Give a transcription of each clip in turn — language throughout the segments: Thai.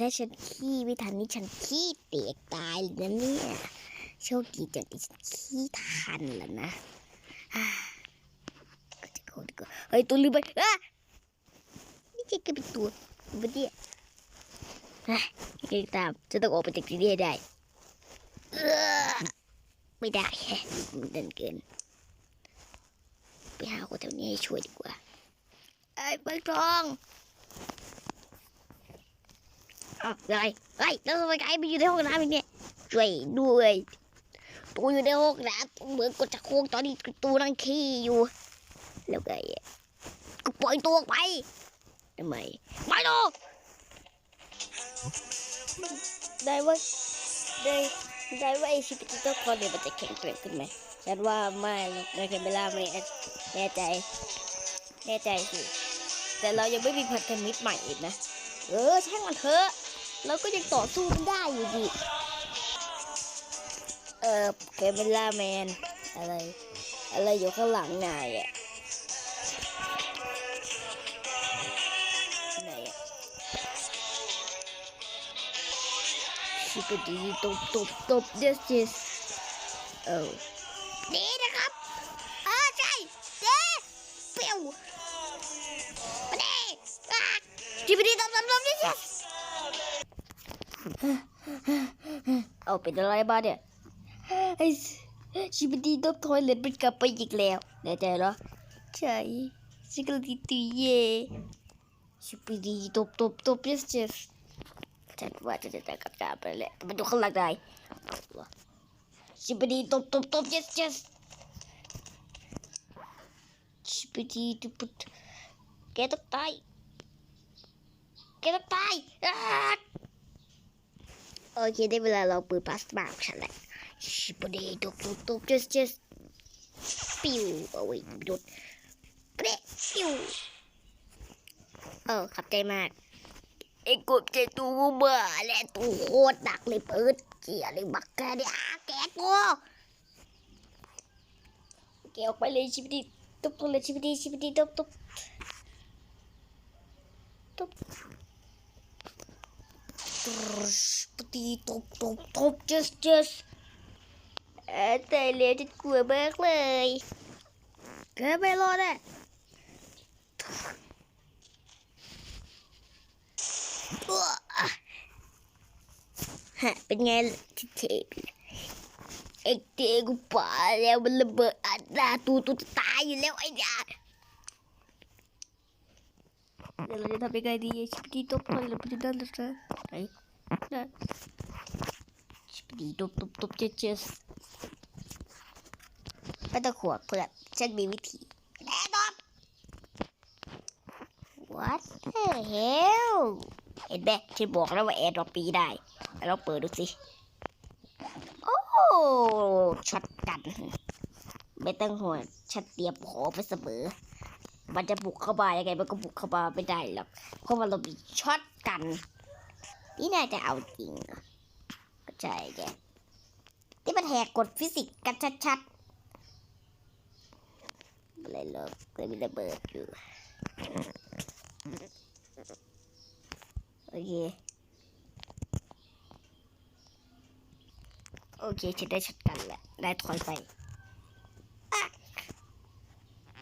ถ้าฉันขี้ไม่ทันนี่ฉันขี้เตียกตายเลยนะเนี่ย โชคดีจังที่ฉันขี้ทันแล้วนะก็จะโคตรก็เฮ้ยตัวลืมไปอะนี่จะกลายเป็นตัวมันเนี่ยอะยังไงก็ตามจะต้องออกไปจากที่นี่ให้ได้ ไม่ได้แฮะมันเดินเกิน ไปหาคนแถวนี้ให้ช่วยดีกว่าไอ้เบิกทองาวอะไรเฮ้ยแล้วทำไมไอ้ไปอยู่ในห้องน้ำอีกเนี่ยช่วยด้วยตูอยู่ในห้องน้ำเหมือนกดจะโค้งตอนนี้ตูนั่งขี้อยู่ แล้วไงก็ปล่อยตัวออกไปทำไมไม่ดูได้ว่าได้ได้ว่าไอชิปตัวคอนเนี่ยมันจะแข็งแกร่งขึ้นไหมฉันว่าไม่ในแคมเบล่าไม่แน่ใจแน่ใจสิแต่เรายังไม่มีพันธมิตรใหม่อีกนะ เออช่างมันเถอะ เราก็ยังต่อสู้กันได้อยู่ดีเออแคมเบล่าแมน อะไร อะไรอยู่ข้างหลังนายอะไหนอะชิบดีตบตบตบ yes yes เออดีนะครับ เออใช่เด้เปียวมาเด้อะชิบดีตบตบตบ yes yes เอาเป็นอะไรบ้างเนี่ยไอ้ชิบดีตบทอยเล็ตมันกลับไปอีกแล้วแน่ใจเหรอใช่สิกลติตุยเย่ชิบดีตบตบตบ yes yes ฉันว่าจะจะกลับกลับไปแหละมันอยู่ข้างหลังได้ชิบดีตบตบตบ yes yes ชิบดีตุบแกต้องตายแกต้องตายอ่า โอเคได้เวลาเราปืนพลาสมาของฉันแหละชิบดีตุบตุบตบ just just ปิวเอาไว้โดดเปะปิวเออขับใจมากไอ้กบใจตูเบื่อและตูโคตรหนักเลยเปิดเจียเลยบักแกเนี่ยแกกูแกออกไปเลยชิบดีตุบตุบเลยชิบดีชิบดีตุบตุบตุบ ชิบดีตบตบตบ just just เออแต่เลี้ยจะกลัวมากเลยเกิดไม่รอดอะฮะเป็นไงทีเทปไอ้เตกูป่าแล้วมันระเบิดอัดหน้าตูตูตายอยู่แล้วไอ้ยา เดี๋ยวเราจะทำยังไงดีชิบดีตบไปแล้วมันจะได้หรือเปล่าไหนได้ชิบดีตบตบตบเจ๊เจ๊ไม่ต้องขวดเพื่อนฉันมีวิธีแน่นอน What the hell เห็นไหมฉันบอกแล้วว่าแอร์ดรอปปีได้ เราเปิดดูสิ โอ้ช็อตกัน ไม่ต้องห่วงฉันเตรียมขอไปเสมอ มันจะบุกเข้ามายังไงมันก็บุกเข้ามาไม่ได้หรอกเพราะว่าเรามีช็อตกัน นี่น่าจะเอาจริงก็ใช่แกที่มันแหกกฎฟิสิกส์กันชัดๆอะไรหรอกเคยมีระเบิดอยู่โอเคโอเคฉันได้ช็อตกันแล้วได้ถอยไป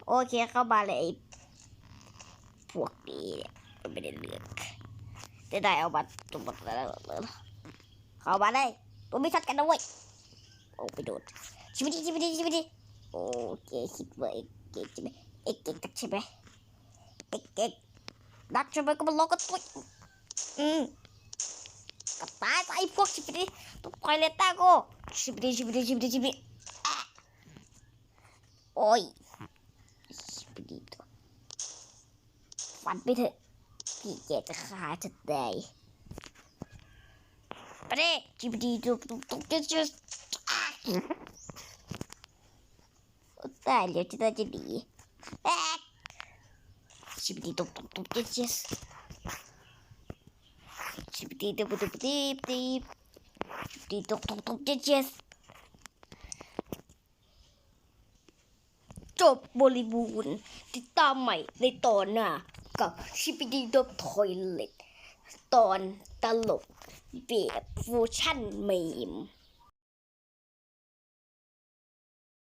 โอเคเข้ามาเลยพวกนี้เนี่ยไม่ได้เลือกจะได้เอามาตัวหมดแล้วเลยเข้ามาได้ตัวไม่ช็อตกันนะเว้ยโอ้ไปโดนชิบดีชิบดีชิบดีโอเคคิดว่าเอกเก่งใช่ไหมเอกเก่งนักใช่ไหมเอกเก่งนักใช่ไหมก็มาล็องกันตัวอืมกับตายไปไอ้พวกชิบดีตัวปล่อยเลยตาก้ชิบดีชิบดีชิบดีชิบดีโอ้ย ชิบดีตัวฟันไปเถอะพี่แกจะฆ่าฉันได้ไปเด้ชิบดีตัวตัวตัวตัวตัวอะ ตายแล้ว จบบริบูรณ์ ติดตามใหม่ในตอนหน้ากับชิปดีดบทอยเล็ตตอนตลกแบบฟูชั่นมีม